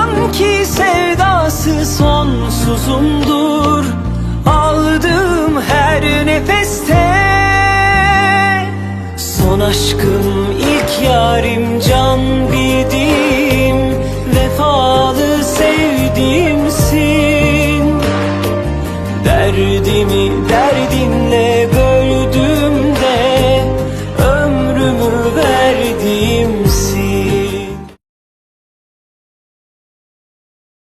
San ki sevdası sonsuzumdur. Aldığım her nefeste Son aşkım ilk yarim can bildiğim Vefalı sevdiğimsin. Derdimi derdim